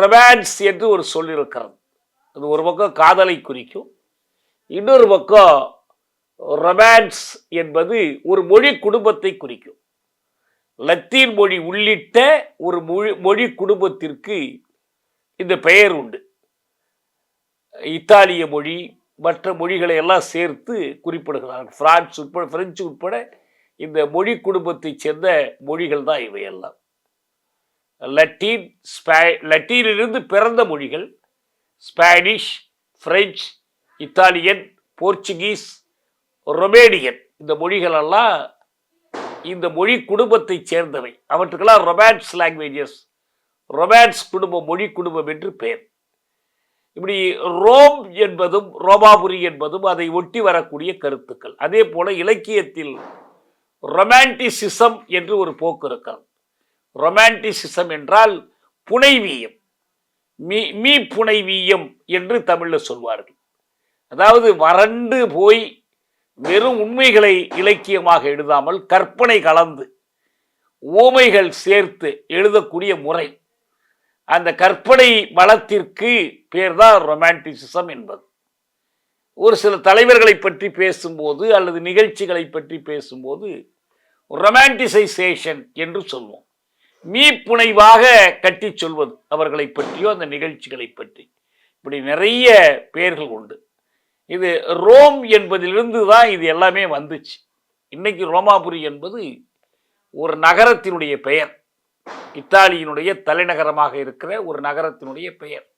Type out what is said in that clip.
Romance என்று ஒரு சொல் இருக்கிறது அது ஒரு பக்கம் காதலை குறிக்கும் இன்னொரு பக்கம் ரொமான்ஸ் என்பது ஒரு மொழி குடும்பத்தை குறிக்கும். லத்தீன் மொழி உள்ளிட்ட ஒரு மொழி மொழி குடும்பத்திற்கு இந்த பெயர் உண்டு. இத்தாலிய மொழி மற்ற மொழிகளை எல்லாம் சேர்த்து குறிப்பிடுகிறார்கள். பிரான்ஸ் உட்பட பிரெஞ்சு உட்பட இந்த மொழி குடும்பத்தைச் சேர்ந்த மொழிகள் தான் இவையெல்லாம். லட்டீன் ஸ்பே லட்டீனிலிருந்து பிறந்த மொழிகள் Spanish French Italian Portuguese Romanian. இந்த மொழிகளெல்லாம் இந்த மொழி குடும்பத்தைச் சேர்ந்தவை. அவற்றுக்கெல்லாம் ரொமான்ஸ் லாங்குவேஜஸ் ரொமான்ஸ் குடும்பம் மொழி குடும்பம் என்று பெயர். இப்படி ரோம் என்பதும் ரோமாபுரி என்பதும் அதை ஒட்டி வரக்கூடிய கருத்துக்கள். அதே போல இலக்கியத்தில் ரொமான்டிசிசம் என்று ஒரு போக்கு இருக்கிறது ரொமான்டிசிசம் என்றால் புனைவீயம். மீ மீ புனைவீயம் என்று தமிழில் சொல்வார்கள். அதாவது வறண்டு போய் வெறும் உண்மைகளை இலக்கியமாக எழுதாமல் கற்பனை கலந்து ஓமைகள் சேர்த்து எழுதக்கூடிய முறை. அந்த கற்பனை வளத்திற்கு பேர் தான் ரொமான்டிசிசம் என்பது. ஒரு சில தலைவர்களை பற்றி பேசும்போது அல்லது நிகழ்ச்சிகளை பற்றி பேசும்போது ரொமான்டிசைசேஷன் என்று சொல்வோம். மீப்புனைவாக கட்டி சொல்வது அவர்களை பற்றியோ அந்த நிகழ்ச்சிகளை பற்றி. இப்படி நிறைய பெயர்கள் உண்டு. இது ரோம் என்பதிலிருந்து தான் இது எல்லாமே வந்துச்சு. இன்னைக்கு ரோமாபுரி என்பது ஒரு நகரத்தினுடைய பெயர். இத்தாலியினுடைய தலைநகரமாக இருக்கிற ஒரு நகரத்தினுடைய பெயர்.